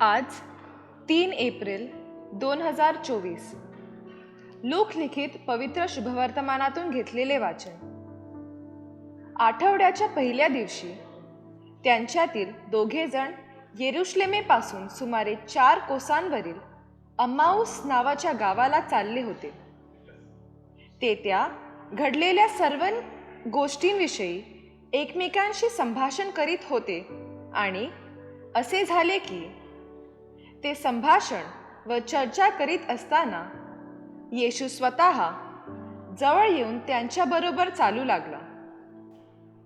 आज तीन एप्रिल दोन हजार चोवीस. लोकलिखित पवित्र शुभवर्तमानातून घेतलेले वाचन. आठवड्याच्या पहिल्या दिवशी त्यांच्यातील दोघेजण येरुश्लेमेपासून सुमारे चार कोसांवरील अम्माऊस नावाच्या गावाला चालले होते. ते त्या घडलेल्या सर्व गोष्टींविषयी एकमेकांशी संभाषण करीत होते आणि असे झाले की ते संभाषण व चर्चा करीत असताना येशू स्वतः जवळ येऊन त्यांच्याबरोबर चालू लागला.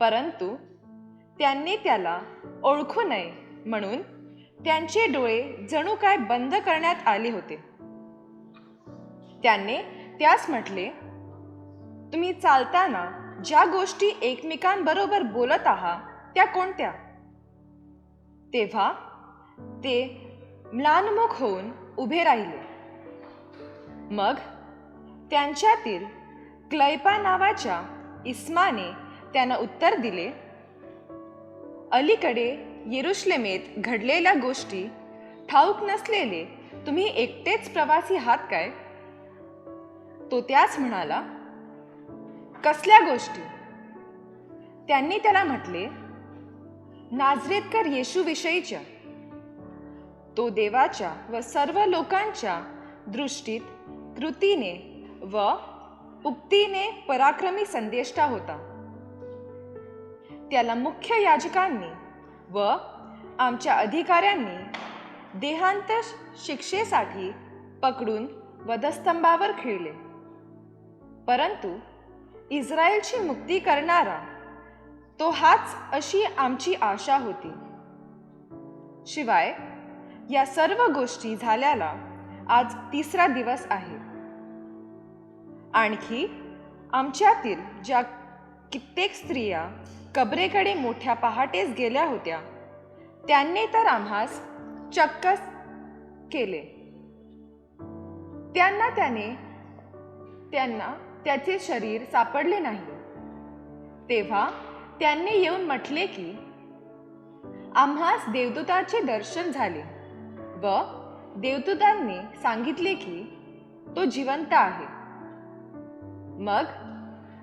परंतु त्यांनी त्याला ओळखू नये म्हणून त्यांचे डोळे जणू काय बंद करण्यात आले होते. त्यांनी त्यास म्हटले तुम्ही चालताना ज्या गोष्टी एकमेकांबरोबर बोलत आहात त्या कोणत्या? तेव्हा ते म्लानमुख होऊन उभे राहिले. मग त्यांच्यातील क्लैपा नावाच्या इस्माने त्यांना उत्तर दिले अलीकडे येरुश्लेमेत घडलेल्या गोष्टी ठाऊक नसलेले तुम्ही एकटेच प्रवासी आहात काय? तो त्याच म्हणाला कसल्या गोष्टी? त्यांनी त्याला म्हटले नाझरेतकर येशूविषयीच्या तो देवाच्या व सर्व लोकांच्या दृष्टीत कृतीने व उक्तीने पराक्रमी संदेष्टा होता. त्याला मुख्य याजकांनी व आमच्या अधिकाऱ्यांनी देहांत शिक्षेसाठी पकडून वधस्तंभावर खिळले. परंतु इस्रायलची मुक्ती करणारा तो हाच अशी आमची आशा होती. शिवाय या सर्व गोष्टी झाल्याला आज तिसरा दिवस आहे. आणखी आमच्यातील ज्या कित्येक स्त्रिया कबरेकडे मोठ्या पहाटेस गेल्या होत्या त्यांनी तर आम्हास चक्कस केले. त्यांना त्याने त्यांना त्याचे शरीर सापडले नाही. तेव्हा त्यांनी येऊन म्हटले की आम्हास देवदूताचे दर्शन झाले. व देवदूतांनी सांगितले की तो जिवंत आहे. मग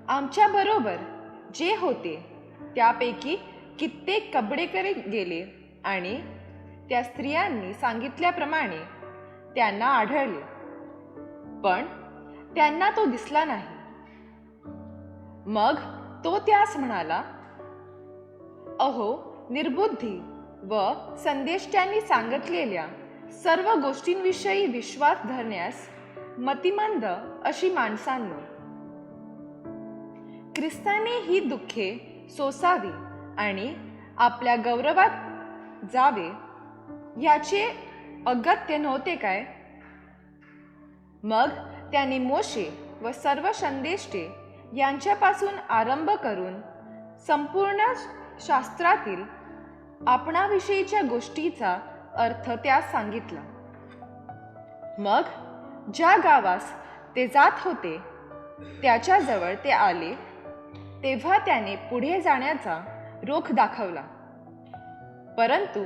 आमच्या बरोबर जे होते त्यापैकी कित्येक कबडेकडे गेले आणि त्या स्त्रियांनी सांगितल्याप्रमाणे त्यांना आढळले. पण त्यांना तो दिसला नाही. मग तो त्यास म्हणाला अहो निर्बुद्धी व संदेष्ट्यांनी सांगितलेल्या सर्व गोष्टींविषयी विश्वास धरण्यास मतिमंद अशी माणसांनो. ख्रिस्ताने ही दुःखे सोसावी आणि आपल्या गौरवात जावे याचे अगत्य नव्हते काय? मग त्याने मोशे व सर्व संदेष्टे यांच्यापासून आरंभ करून संपूर्ण शास्त्रातील आपणाविषयीच्या गोष्टीचा अर्थ त्यास सांगितला. मग ज्या गावास ते जात होते त्याच्याजवळ ते आले तेव्हा त्याने पुढे जाण्याचा रोख दाखवला. परंतु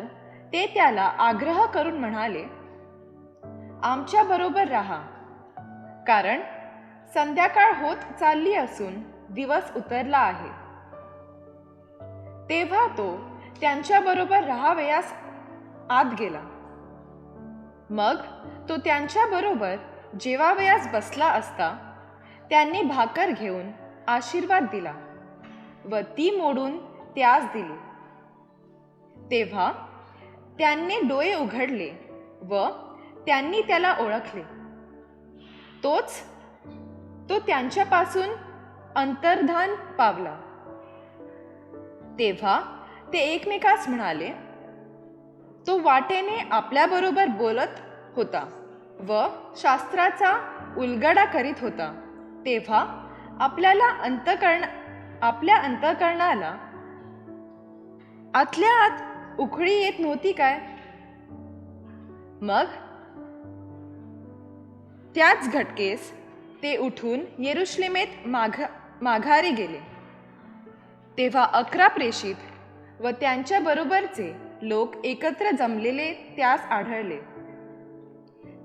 ते त्याला आग्रह करून म्हणाले आमच्या बरोबर राहा कारण संध्याकाळ होत चालली असून दिवस उतरला आहे. तेव्हा तो त्यांच्याबरोबर राहावयास आत गेला. मग तो त्यांच्याबरोबर जेवावयास बसला असता त्यांनी भाकर घेऊन आशीर्वाद दिला व ती मोडून त्यास दिली. तेव्हा त्यांनी डोळे उघडले व त्यांनी त्याला ओळखले. तोच तो त्यांच्यापासून अंतर्धान पावला. तेव्हा ते एकमेकास म्हणाले तो वाटेने आपल्याबरोबर बोलत होता व शास्त्राचा उलगडा करीत होता. तेव्हा आपल्याला अंतकरण आपल्या अंतकरणाला आतल्या आत उखळी येत नव्हती काय? मग त्याच घटकेस ते उठून येरुश्लेमेत माघ माघारी गेले. तेव्हा अकरा प्रेषित व त्यांच्याबरोबरचे लोक एकत्र जमलेले त्यास आढळले.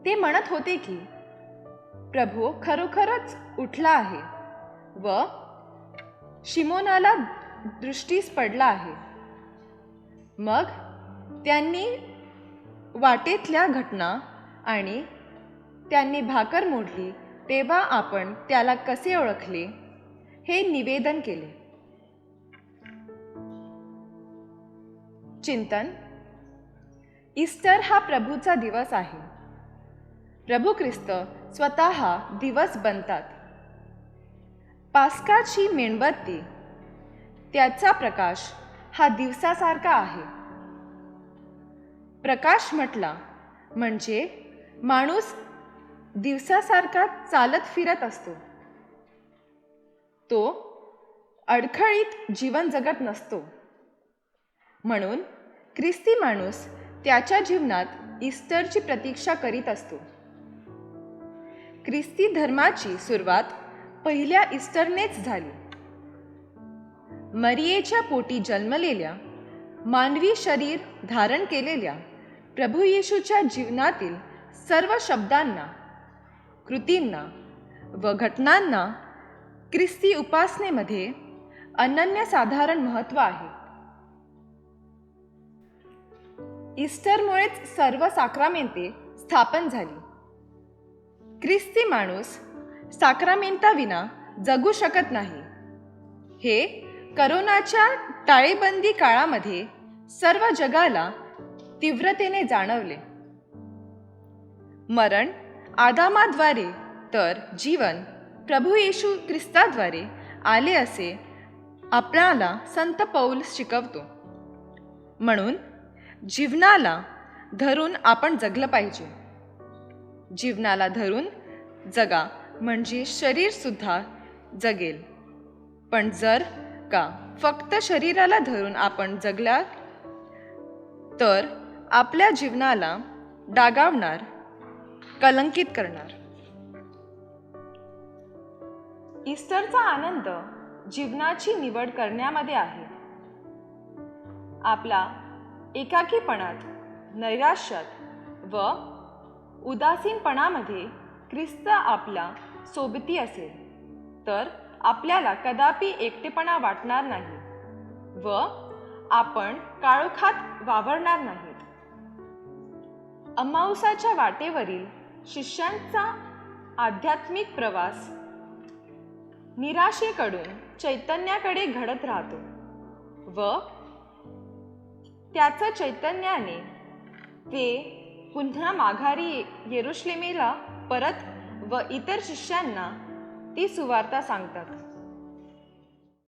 ते म्हणत होते की प्रभू खरोखरच उठला आहे व शिमोनाला दृष्टीस पडला आहे. मग त्यांनी वाटेतल्या घटना आणि त्यांनी भाकर मोडली तेव्हा आपण त्याला कसे ओळखले हे निवेदन केले. चिंतन. ईस्टर हा प्रभूचा दिवस आहे. प्रभू ख्रिस्त स्वतः दिवस बनतात. पास्काची मेणबत्ती त्याचा प्रकाश हा दिवसासारखा आहे. प्रकाश म्हटला म्हणजे माणूस दिवसासारखा चालत फिरत असतो. तो अडखळीत जीवन जगत नसतो. म्हणून ख्रिस्ती माणूस त्याच्या जीवनात ईस्टरची प्रतीक्षा करीत असतो. ख्रिस्ती धर्माची सुरुवात पहिल्या ईस्टरनेच झाली. मरियेच्या पोटी जन्मलेल्या मानवी शरीर धारण केलेल्या प्रभू येशूच्या जीवनातील सर्व शब्दांना कृतींना व घटनांना ख्रिस्ती उपासनेमध्ये अनन्यसाधारण महत्त्व आहे. ईस्टरमुळेच सर्व साक्रामेंते स्थापन झाली. ख्रिस्ती माणूस साक्रामेंताविना जगू शकत नाही. हे करोनाच्या टाळेबंदी काळामध्ये सर्व जगाला तीव्रतेने जाणवले. मरण आदामाद्वारे तर जीवन प्रभू येशू ख्रिस्ताद्वारे आले असे आपणाला संत पौल शिकवतो. म्हणून जीवनाला धरून आपण जगलं पाहिजे. जीवनाला धरून जगा म्हणजे शरीरसुद्धा जगेल. पण जर का फक्त शरीराला धरून आपण जगला तर आपल्या जीवनाला डागावणार कलंकित करणार. ईस्टरचा आनंद जीवनाची निवड करण्यामध्ये आहे. आपला एकाकीपणात नैराश्यात व उदासीनपणामध्ये ख्रिस्त आपला सोबती असेल तर आपल्याला कदापि एकटेपणा वाटणार नाही व आपण काळोखात वावरणार नाहीत अमाऊसाच्या वाटेवरील शिष्यांचा आध्यात्मिक प्रवास निराशेकडून चैतन्याकडे घडत राहतो व त्याचं चैतन्याने ते पुन्हा माघारी येरुश्लेमेला परत व इतर शिष्यांना ती सुवार्ता सांगतात.